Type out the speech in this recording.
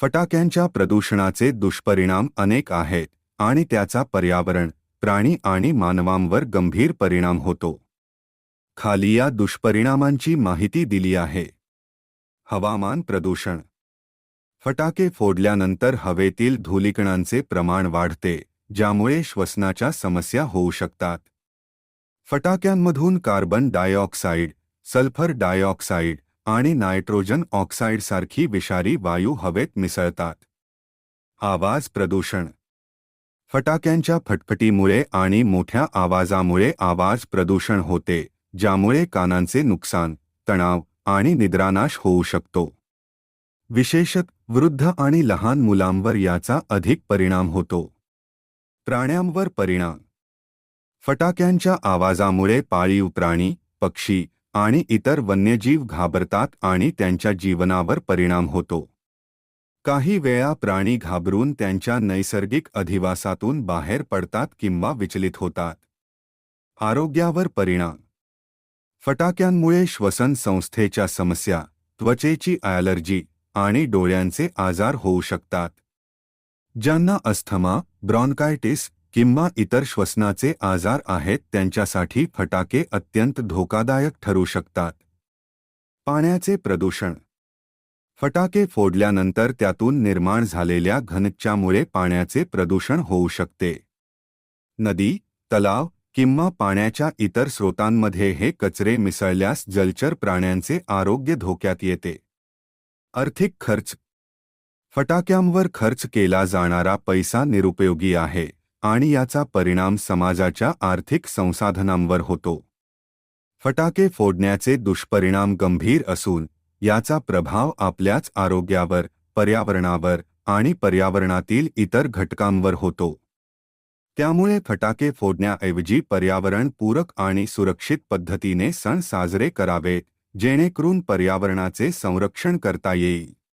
फटाक्यांच्या प्रदूषणाचे दुष्परिणाम अनेक आहेत आणि त्याचा पर्यावरण प्राणी आणि मानवांवर गंभीर परिणाम होतो. खाली या दुष्परिणामांची माहिती दिली आहे. हवामान प्रदूषण. फटाके फोडल्यानंतर हवेतील धूलिकणांचे प्रमाण वाढते ज्यामुळे श्वसनाच्या समस्या होऊ शकतात. फटाक्यांमधून कार्बन डायऑक्साईड सल्फर डायऑक्साईड आणि नायट्रोजन ऑक्साईडसारखी विषारी वायू हवेत मिसळतात. आवाज प्रदूषण. फटाक्यांच्या फटफटीमुळे आणि मोठ्या आवाजामुळे आवाज प्रदूषण होते ज्यामुळे कानांचे नुकसान तणाव आणि निद्रानाश होऊ शकतो. विशेषत वृद्ध आणि लहान मुलांवर याचा अधिक परिणाम होतो. प्राण्यांवर परिणाम. फटाक्यांच्या आवाजामुळे पाळीव प्राणी पक्षी आणि इतर वन्यजीव घाबरतात आणि त्यांच्या जीवनावर परिणाम होतो. काही वेळा प्राणी घाबरून त्यांच्या नैसर्गिक अधिवासातून बाहेर पडतात किंवा विचलित होतात. आरोग्यावर परिणाम. फटाक्यांमुळे श्वसन संस्थेच्या समस्या, त्वचेची ॲलर्जी आणि डोळ्यांचे आजार होऊ शकतात. ज्यांना अस्थमा, ब्रॉन्कायटिस किंवा इतर श्वसनाचे आजार आहेत त्यांच्यासाठी फटाके अत्यंत धोकादायक ठरू शकतात. पाण्याचे प्रदूषण. फटाके फोडल्यानंतर त्यातून निर्माण झालेल्या घनच्यामुळे पाण्याचे प्रदूषण होऊ शकते. नदी तलाव किंवा पाण्याच्या इतर स्रोतांमध्ये हे कचरे मिसळल्यास जलचर प्राण्यांचे आरोग्य धोक्यात येते. आर्थिक खर्च. फटाक्यांवर खर्च केला जाणारा पैसा निरुपयोगी आहे. आणि याचा परिणाम समाजाच्या आर्थिक संसाधनांवर होतो. फटाके फोडण्याचे दुष्परिणाम गंभीर असून याचा प्रभाव आपल्याच आरोग्यावर पर्यावरणावर आणि पर्यावरणातील इतर घटकांवर होतो. त्यामुळे फटाके फोडण्याऐवजी पर्यावरणपूरक आणि सुरक्षित पद्धतीने सण साजरे करावेत जेणेकरून पर्यावरणाचे संरक्षण करता येईल.